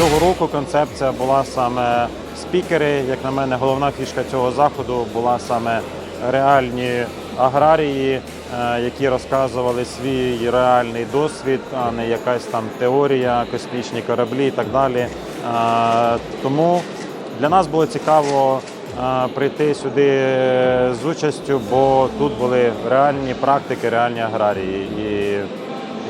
Цього року концепція була саме спікери. Як на мене, головна фішка цього заходу була саме реальні аграрії, е, які розказували свій реальний досвід, а не якась там теорія, космічні кораблі і так далі. Е, Тому для нас було цікаво е, прийти сюди з участю, бо тут були реальні практики, реальні аграрії. І,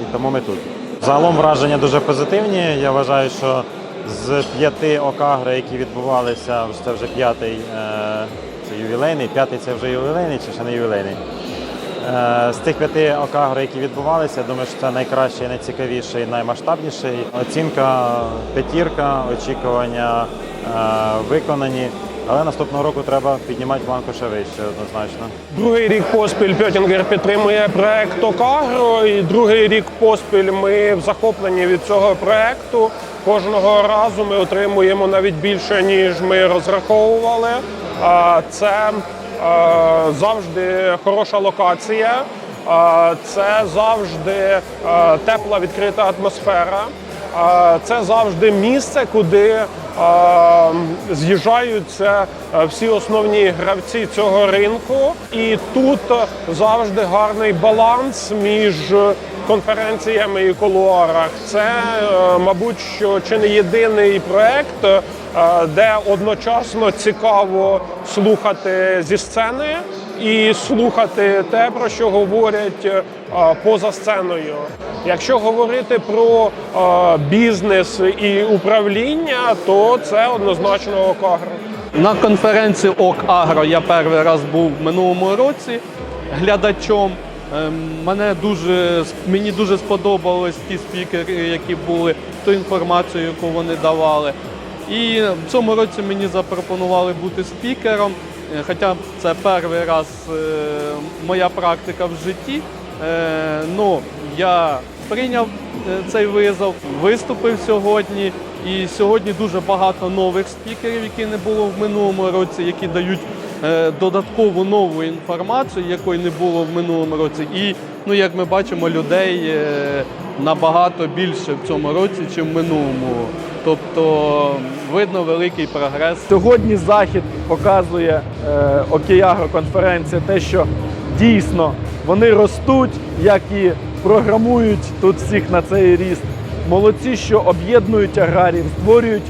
і тому ми тут. Загалом враження дуже позитивні. Я вважаю, що з п'яти окагри, які відбувалися, це вже п'ятий е, це ювілейний, п'ятий це вже ювілейний чи ще не ювілейний. Е, З тих п'яти окагр, які відбувалися, я думаю, що це найкращий, найцікавіший, наймасштабніший. Оцінка п'ятірка, очікування е, виконані. Але наступного року треба піднімати планку ще вище, однозначно. Другий рік поспіль Пьотінгер підтримує проект Окагро, і другий рік поспіль ми в захопленні від цього проекту. Кожного разу ми отримуємо навіть більше, ніж ми розраховували. Це завжди хороша локація, це завжди тепла відкрита атмосфера. Це завжди місце, куди з'їжджаються е, всі основні гравці цього ринку, і тут завжди гарний баланс між конференціями і кулуарах. Це, е, мабуть, що чи не єдиний проект, е, де одночасно цікаво слухати зі сцени і слухати те, про що говорять е, поза сценою. Якщо говорити про бізнес і управління, то це однозначно Окагро. На конференції ОК Агро я перший раз був в минулому році глядачом. Ем, Мене дуже мені дуже сподобались ті спікери, які були, ту інформацію, яку вони давали. І в цьому році мені запропонували бути спікером. Е, Хоча це перший раз е, моя практика в житті. Е, Ну, я прийняв цей визов, виступив сьогодні. І сьогодні дуже багато нових спікерів, які не було в минулому році, які дають додаткову нову інформацію, якої не було в минулому році. І ну, як ми бачимо, людей е, набагато більше в цьому році, ніж в минулому. Тобто видно великий прогрес. Сьогодні захід показує е, Океагро конференція те, що дійсно вони ростуть, як і програмують тут всіх на цей ріст. Молодці, що об'єднують аграріїв, створюють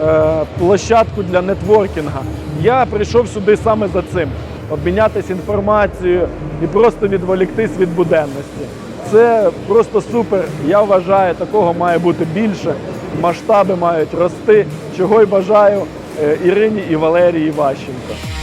е, площадку для нетворкінга. Я прийшов сюди саме за цим: обмінятися інформацією і просто відволіктись від буденності. Це просто супер. Я вважаю, такого має бути більше. Масштаби мають рости, чого й бажаю е, Ірині і Валерії Ващенко.